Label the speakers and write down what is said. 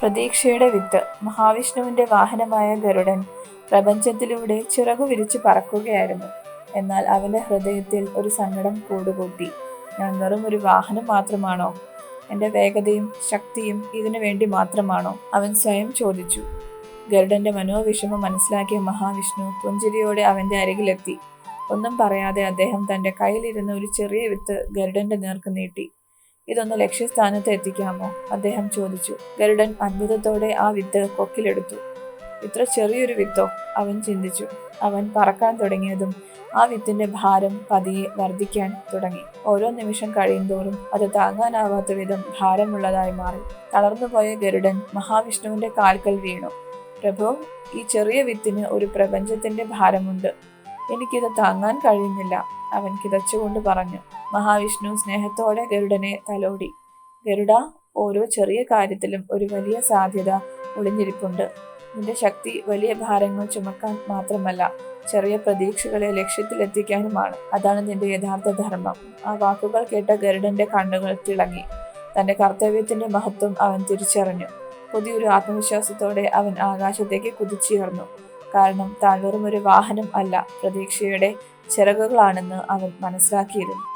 Speaker 1: പ്രതീക്ഷയുടെ വിത്ത്. മഹാവിഷ്ണുവിന്റെ വാഹനമായ ഗരുഡൻ പ്രപഞ്ചത്തിലൂടെ ചിറകു വിരിച്ചു പറക്കുകയായിരുന്നു. എന്നാൽ അവന്റെ ഹൃദയത്തിൽ ഒരു സങ്കടം കൂടുകൂട്ടി. ഞാൻ വെറും ഒരു വാഹനം മാത്രമാണോ? എന്റെ വേഗതയും ശക്തിയും ഇതിനു വേണ്ടി മാത്രമാണോ? അവൻ സ്വയം ചോദിച്ചു. ഗരുഡന്റെ മനോവിഷമം മനസ്സിലാക്കിയ മഹാവിഷ്ണു പുഞ്ചിരിയോടെ അവന്റെ അരികിലെത്തി. ഒന്നും പറയാതെ അദ്ദേഹം തന്റെ കയ്യിലിരുന്ന ഒരു ചെറിയ വിത്ത് ഗരുഡന്റെ നേർക്ക് നീട്ടി. ഇതൊന്ന് ലക്ഷ്യസ്ഥാനത്ത് എത്തിക്കാമോ? അദ്ദേഹം ചോദിച്ചു. ഗരുഡൻ അത്ഭുതത്തോടെ ആ വിത്ത് കൊക്കിലെടുത്തു. ഇത്ര ചെറിയൊരു വിത്തോ? അവൻ ചിന്തിച്ചു. അവൻ പറക്കാൻ തുടങ്ങിയതും ആ വിത്തിന്റെ ഭാരം പതിയെ വർദ്ധിക്കാൻ തുടങ്ങി. ഓരോ നിമിഷം കഴിയുന്തോറും അത് താങ്ങാനാവാത്ത വിധം ഭാരമുള്ളതായി മാറി. തളർന്നുപോയ ഗരുഡൻ മഹാവിഷ്ണുവിന്റെ കാൽക്കൽ വീണു. പ്രഭു ഈ ചെറിയ വിത്തിന് ഒരു പ്രപഞ്ചത്തിന്റെ ഭാരമുണ്ട്. എനിക്കിത് താങ്ങാൻ കഴിയുന്നില്ല. അവൻ കിതച്ചുകൊണ്ട് പറഞ്ഞു മഹാവിഷ്ണു സ്നേഹത്തോടെ ഗരുഡനെ തലോടി. ഗരുഡ ഓരോ ചെറിയ കാര്യത്തിലും ഒരു വലിയ സാധ്യത ഒളിഞ്ഞിരിപ്പുണ്ട്. നിന്റെ ശക്തി വലിയ ഭാരങ്ങൾ ചുമക്കാൻ മാത്രമല്ല ചെറിയ പ്രതീക്ഷകളെ ലക്ഷ്യത്തിലെത്തിക്കാനുമാണ്. അതാണ് നിന്റെ യഥാർത്ഥ ധർമ്മം. ആ വാക്കുകൾ കേട്ട ഗരുഡന്റെ കണ്ണുകൾ തിളങ്ങി. തന്റെ കർത്തവ്യത്തിന്റെ മഹത്വം അവൻ തിരിച്ചറിഞ്ഞു. പുതിയൊരു ആത്മവിശ്വാസത്തോടെ അവൻ ആകാശത്തേക്ക് കുതിച്ചുയർന്നു. കാരണം താൻ വെറും ഒരു വാഹനം അല്ല പ്രതീക്ഷയുടെ ചിറകുകളാണെന്ന് അവൻ മനസ്സിലാക്കിയിരുന്നു.